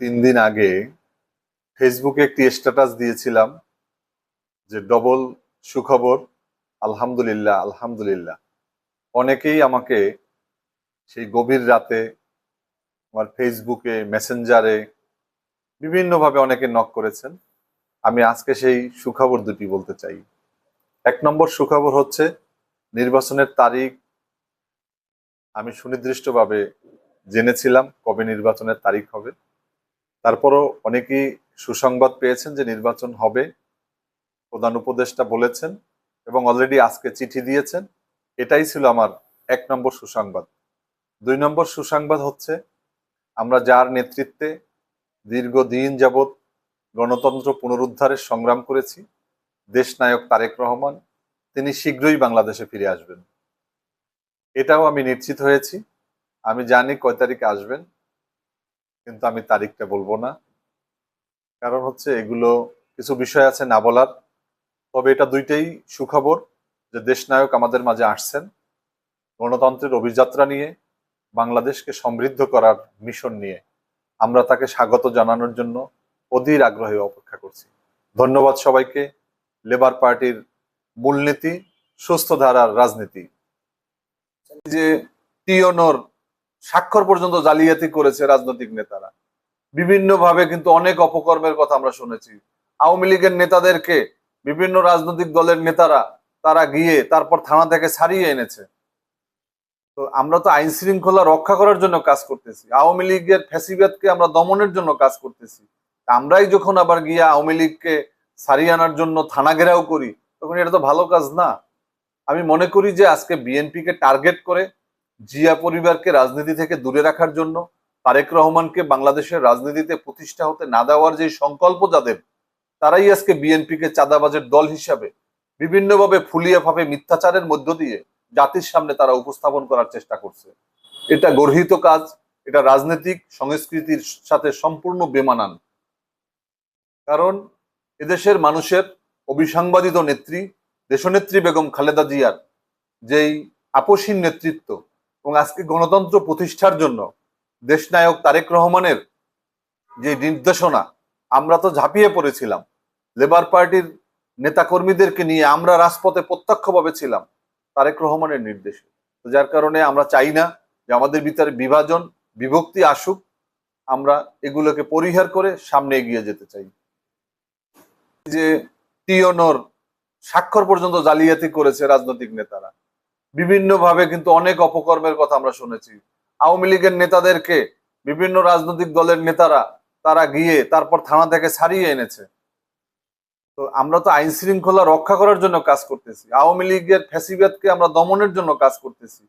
তিন দিন আগে ফেসবুকে একটি স্ট্যাটাস দিয়েছিলাম যে ডবল সুখবর, আলহামদুলিল্লাহ আলহামদুলিল্লাহ। অনেকেই আমাকে সেই গভীর রাতে আমার ফেসবুকে মেসেঞ্জারে বিভিন্নভাবে অনেকে নক করেছেন। আমি আজকে সেই সুখবর দুটি বলতে চাই। এক নম্বর সুখবর হচ্ছে, নির্বাচনের তারিখ আমি সুনির্দিষ্টভাবে জেনেছিলাম কবে নির্বাচনের তারিখ হবে। তারপরও অনেকেই সুসংবাদ পেয়েছেন যে নির্বাচন হবে। প্রধান উপদেষ্টা বলেছেন এবং অলরেডি আজকে চিঠি দিয়েছেন। এটাই ছিল আমার এক নম্বর সুসংবাদ। দুই নম্বর সুসংবাদ হচ্ছে, আমরা যার নেতৃত্বে দীর্ঘদিন যাবৎ গণতন্ত্র পুনরুদ্ধারের সংগ্রাম করেছি, দেশনায়ক তারেক রহমান, তিনি শীঘ্রই বাংলাদেশে ফিরে আসবেন। এটাও আমি নিশ্চিত হয়েছি। আমি জানি কয় তারিখে আসবেন। কিন্তু আমি তারিখটা বলব না। কারণ হচ্ছে এগুলো কিছু বিষয় আছে না বলার। তবে এটা দুইটাই সুখবর যে দেশনায়ক আমাদের মাঝে আসছেন। গণতন্ত্রের অভিযাত্রা নিয়ে, বাংলাদেশকে সমৃদ্ধ করার মিশন নিয়ে। আমরা তাকে স্বাগত জানানোর জন্য অধীর আগ্রহে অপেক্ষা করছি। ধন্যবাদ সবাইকে। লেবার পার্টির মূলনীতি, সুস্থ ধারার রাজনীতি। যে টিওনোর স্বাক্ষর পর্যন্ত জালিয়াতি করেছে রাজনৈতিক নেতারা। বিভিন্নভাবে কিন্তু অনেক অপকর্মের কথা আমরা শুনেছি। আওয়ামী লীগের নেতাদেরকে বিভিন্ন রাজনৈতিক দলের নেতারা তারা গিয়ে তারপর থানা থেকে ছাড়িয়ে এনেছে। তো আমরা তো আইন শৃঙ্খলা রক্ষা করার জন্য কাজ করতেছি। আওয়ামী লীগের ফ্যাসিবাদকে আমরা দমনের জন্য কাজ করতেছি। আমরাই যখন আবার গিয়ে আওয়ামী লীগকে ছাড়িয়ে আনার জন্য থানা ঘেরাও করি, তখন এটা তো ভালো কাজ না। আমি মনে করি যে আজকে বিএনপিকে টার্গেট করে জিয়া পরিবারকে রাজনীতি থেকে দূরে রাখার জন্য তারেক রহমানকে বাংলাদেশের রাজনীতিতে প্রতিষ্ঠা হতে না দেওয়ার যে সংকল্প যাদের, তারাই আজকে বিএনপিকে চাঁদাবাজের দল হিসাবে বিভিন্নভাবে ফুলিয়ে মিথ্যাচারের মধ্য দিয়ে জাতির সামনে তারা উপস্থাপন করার চেষ্টা করছে। এটা গর্হিত কাজ, এটা রাজনৈতিক সংস্কৃতির সাথে সম্পূর্ণ বেমানান। কারণ এদেশের মানুষের অবিসাংবাদিত নেত্রী, দেশনেত্রী বেগম খালেদা জিয়ার যেই আপসীন নেতৃত্ব এবং আজকে গণতন্ত্র প্রতিষ্ঠার জন্য দেশনায়ক তারেক রহমানের যে নির্দেশনা, আমরা তো ঝাঁপিয়ে পড়েছিলাম। লেবার পার্টির নেতাকর্মীদেরকে নিয়ে আমরা রাজপথে প্রত্যক্ষভাবে ছিলাম, তারেক রহমানের নির্দেশে। তো যার কারণে আমরা চাই না যে আমাদের ভিতরে বিভাজন, বিভক্তি আসুক, আমরা এগুলোকে পরিহার করে সামনে এগিয়ে যেতে চাই। যে টিওনর স্বাক্ষর পর্যন্ত জালিয়াতি করেছে রাজনৈতিক নেতারা। বিভিন্নভাবে কিন্তু অনেক অপকর্মের কথা আমরা শুনেছি। আওয়ামী লীগের নেতাদেরকে, বিভিন্ন রাজনৈতিক দলের নেতারা, তারা গিয়ে তারপর থানা থেকে ছাড়িয়ে এনেছে। তো আমরা তো আইন শৃঙ্খলা রক্ষা করার জন্য কাজ করতেছি। আওয়ামী লীগের ফ্যাসিবাদকে আমরা দমনের জন্য কাজ করতেছি।